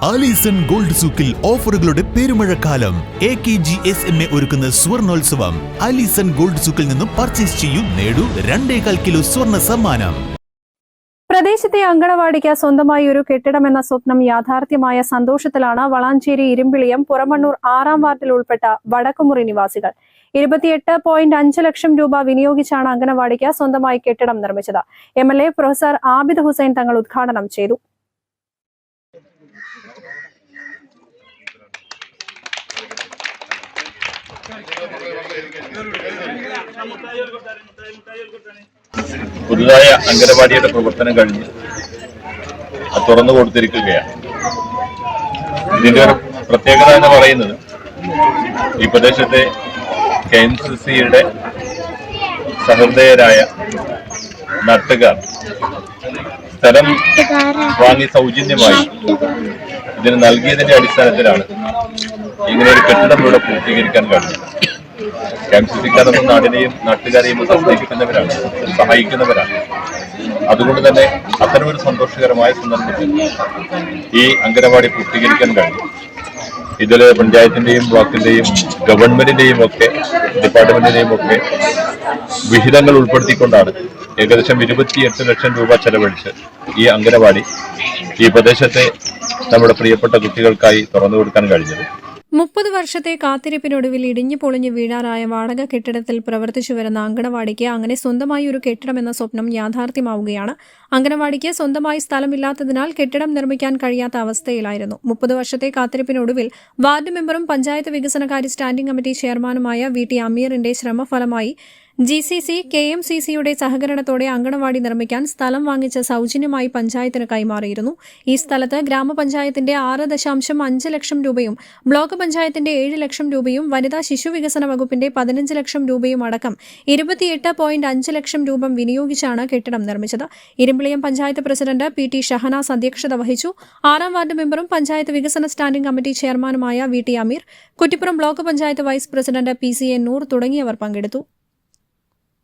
Alison gold സൂക്കിൽ ഓഫറുകളുടെ പെരുമഴക്കാലം. A K G S M A ഒരുക്കുന്ന സ്വർണോത്സവം. ആലീസൺ ഗോൾഡ് സൂക്കിൽ നിന്നും പർച്ചേസ് ചെയ്യും നേടൂ രണ്ടേകാൽ കിലോ സ്വർണ സമ്മാനം. പ്രദേശത്തെ അങ്കണവാടിക്ക് സ്വന്തമായി ഒരു കെട്ടിടമെന്ന സ്വപ്നം യാഥാർത്ഥ്യമായ സന്തോഷത്തിലാണ് വളാഞ്ചേരി ഇരുമ്പിളിയം പുറമണ്ണൂർ ആറാം വാർഡിൽ ഉൾപ്പെട്ട വടക്കുമുറി നിവാസികൾ. ഇരുപത്തിയെട്ട് പോയിന്റ് അഞ്ച് ലക്ഷം രൂപ വിനിയോഗിച്ചാണ് അങ്കണവാടിക്ക് സ്വന്തമായി കെട്ടിടം നിർമ്മിച്ചത്. M L A professor Abid Hussain Thangal ഉദ്ഘാടനം ചെയ്തു. പുതുതായ അംഗനവാടിയുടെ പ്രവർത്തനം കഴിഞ്ഞ് തുറന്നു കൊടുത്തിരിക്കുകയാണ്. ഇതിന്റെ ഒരു പ്രത്യേകത എന്ന് പറയുന്നത് ഈ പ്രദേശത്തെ കെ എം സി സിയുടെ സഹൃദയരായ നാട്ടുകാർ സ്ഥലം വാങ്ങി സൗജന്യമായി ഇതിന് നൽകിയതിന്റെ അടിസ്ഥാനത്തിലാണ് ഇങ്ങനെ ഒരു കെട്ടിടം ഇവിടെ പൂർത്തീകരിക്കാൻ കഴിഞ്ഞത് കെ എം സി നാടിനെയും നാട്ടുകാരെയും ഒക്കെ സഹായിക്കുന്നവരാണ്. അതുകൊണ്ട് തന്നെ അത്തരമൊരു സന്തോഷകരമായ സന്ദർഭത്തിൽ ഈ അംഗനവാടി പൂർത്തീകരിക്കാൻ കഴിഞ്ഞു ഇതിൽ പഞ്ചായത്തിന്റെയും ബ്ലോക്കിന്റെയും ഗവൺമെന്റിന്റെയും ഒക്കെ ഡിപ്പാർട്ട്മെന്റിന്റെയും ഒക്കെ വിഹിതങ്ങൾ ഉൾപ്പെടുത്തിക്കൊണ്ടാണ് ഏകദേശം ഇരുപത്തിയെട്ട് ലക്ഷം രൂപ ചെലവഴിച്ച് ഈ അംഗനവാടി ഈ പ്രദേശത്തെ നമ്മുടെ പ്രിയപ്പെട്ട കുട്ടികൾക്കായി തുറന്നു കൊടുക്കാൻ കഴിഞ്ഞത്. മുപ്പത് വർഷത്തെ കാത്തിരിപ്പിനൊടുവിൽ ഇടിഞ്ഞു പൊളിഞ്ഞു വീഴാറായ വാടക കെട്ടിടത്തിൽ പ്രവർത്തിച്ചു വരുന്ന അങ്കണവാടിക്ക് അങ്ങനെ സ്വന്തമായി ഒരു കെട്ടിടം എന്ന സ്വപ്നം യാഥാർത്ഥ്യമാവുകയാണ്. അങ്കണവാടിക്ക് സ്വന്തമായി സ്ഥലമില്ലാത്തതിനാൽ കെട്ടിടം നിർമ്മിക്കാൻ കഴിയാത്ത അവസ്ഥയിലായിരുന്നു. മുപ്പത് വർഷത്തെ കാത്തിരിപ്പിനൊടുവിൽ വാർഡ് മെമ്പറും പഞ്ചായത്ത് വികസനകാര്യ സ്റ്റാൻഡിംഗ് കമ്മിറ്റി ചെയർമാനുമായ വി ടി അമീറിന്റെ ശ്രമഫലമായി G C C K M C സിയുടെ സഹകരണത്തോടെ അങ്കണവാടി നിർമ്മിക്കാൻ സ്ഥലം വാങ്ങിച്ച സൗജന്യമായി പഞ്ചായത്തിന് കൈമാറിയിരുന്നു. ഈ സ്ഥലത്ത് ഗ്രാമപഞ്ചായത്തിന്റെ ആറ് ദശാംശം അഞ്ച് ലക്ഷം രൂപയും ബ്ലോക്ക് പഞ്ചായത്തിന്റെ ഏഴ് ലക്ഷം രൂപയും വനിതാ ശിശു വികസന വകുപ്പിന്റെ പതിനഞ്ച് ലക്ഷം രൂപയും അടക്കം ഇരുപത്തിയെട്ട് പോയിന്റ് അഞ്ച് ലക്ഷം രൂപ വിനിയോഗിച്ചാണ് കെട്ടിടം നിർമ്മിച്ചത്. Irimbiliyam panchayat president P T Shahanas അധ്യക്ഷത വഹിച്ചു. ആറാം വാർഡ് മെമ്പറും പഞ്ചായത്ത് വികസന സ്റ്റാൻഡിംഗ് കമ്മിറ്റി ചെയർമാനുമായ V T Ameer Kuttippuram block panchayat vice president P C A Noor തുടങ്ങിയവർ പങ്കെടുത്തു.